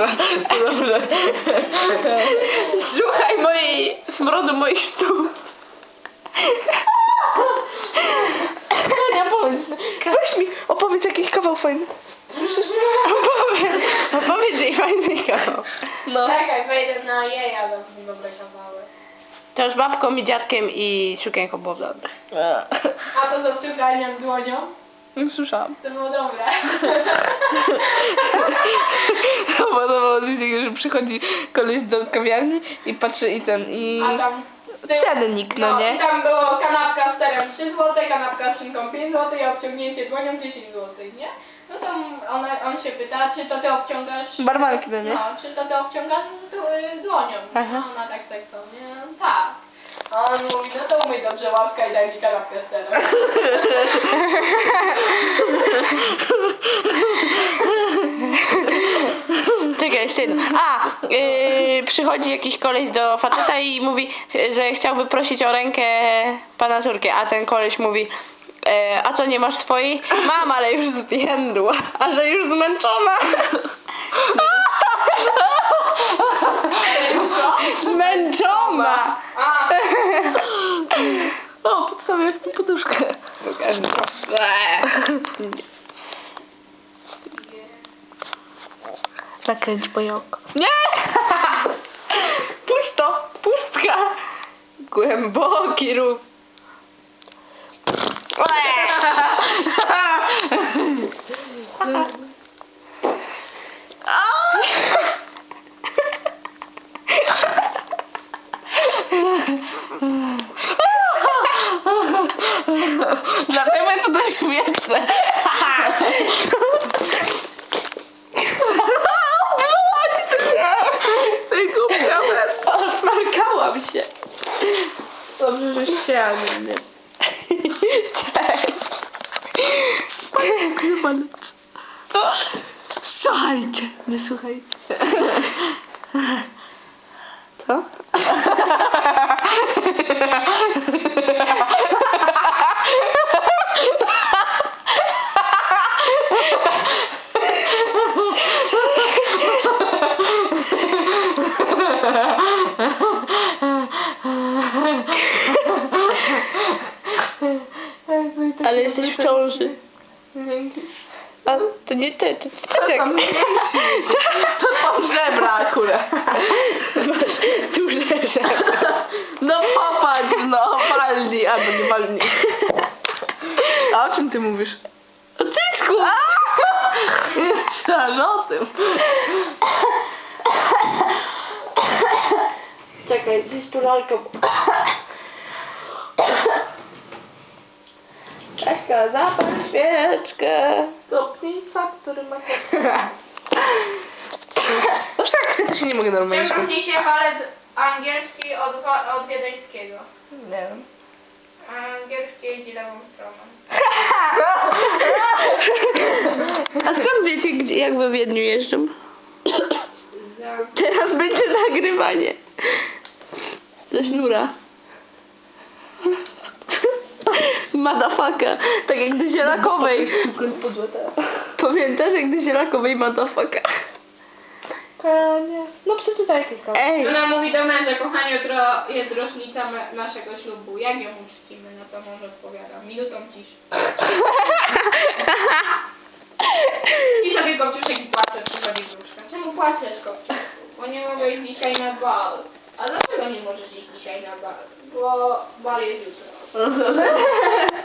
Dobra, to dobrze. Słuchaj mojej smrodu moich stóp. Nie powiedz. Weź mi, opowiedz jakiś kawał fajny. Słyszysz? Opowiedz, opowiedz jej fajny kawał. No. Czekaj, wejdę na jeja do dobre kawały. To już babką i dziadkiem i sukienką było dobre. A to z obciąganiem dłonią? Nie słyszałam. To było dobre. Podobało mi się, że przychodzi koleś do kawiarni i patrzy i ten i... A tam... Cennik, no nie? I tam było kanapka z serem 3 zł, kanapka z szynką 5 zł i obciągnięcie dłonią 10 zł, nie? No to ona, on się pyta, czy to ty obciągasz... Barmanki, no nie? No, czy to ty obciągasz d- dłonią? Aha. A ona tak seksownie, no tak. A on mówi, no to umyj dobrze łapska i daj mi kanapkę z serem. Czekaj, jeszcze jedno. A, yy, przychodzi jakiś koleś do faceta i mówi, że chciałby prosić o rękę pana córki, a ten koleś mówi, e, a co nie masz swojej? Mam, ale już zwiędła, a że już zmęczona. Zmęczona. A, O, podstawię w poduszkę. Pokaż mi. Zakręć oko. Nie! Pusto! Pustka! Głęboki ruch. Dlatego jest to dość śmieszne. Głupia Osmarkałam się. Dobrze, że się nie. Cześć. Słuchajcie, nie słuchajcie. Co? Ale jesteś w ciąży. A to nie ty, to ty tam To są żebra akurat. Masz duże żebra. No popatrz, no, walni, albo nie walni. A o czym ty mówisz? O cycku! Nie myślałam, o tym. Czekaj, gdzieś tu lalka. Kaśka, zapal świeczkę. Lotnica, który ma... No wszak to się nie mogę normalnie Czym różni się walec angielski od, wa- od wiedeńskiego? Nie wiem. Angielski jeździ lewą stroną. A skąd wiecie, gdzie, jak we Wiedniu jeżdżą? Teraz będzie nagrywanie. Ze sznura. Madafaka. Tak jak do zielakowej. Pamiętasz jak do zielakowej madafaka? No przeczytaj kawałek. Ej. Ona mówi do męża, kochanie, jutro jest rocznica me- naszego ślubu. Jak ją uczcimy? No to mąż odpowiada. Minutą ciszy. I sobie Kopciuszek i płacze przychodzi wróżka. Czemu płaczesz, Kopciuszku? Bo nie mogę iść dzisiaj na bal. A dlaczego nie możesz iść dzisiaj na bal? Bo bal jest jutro. Uhum.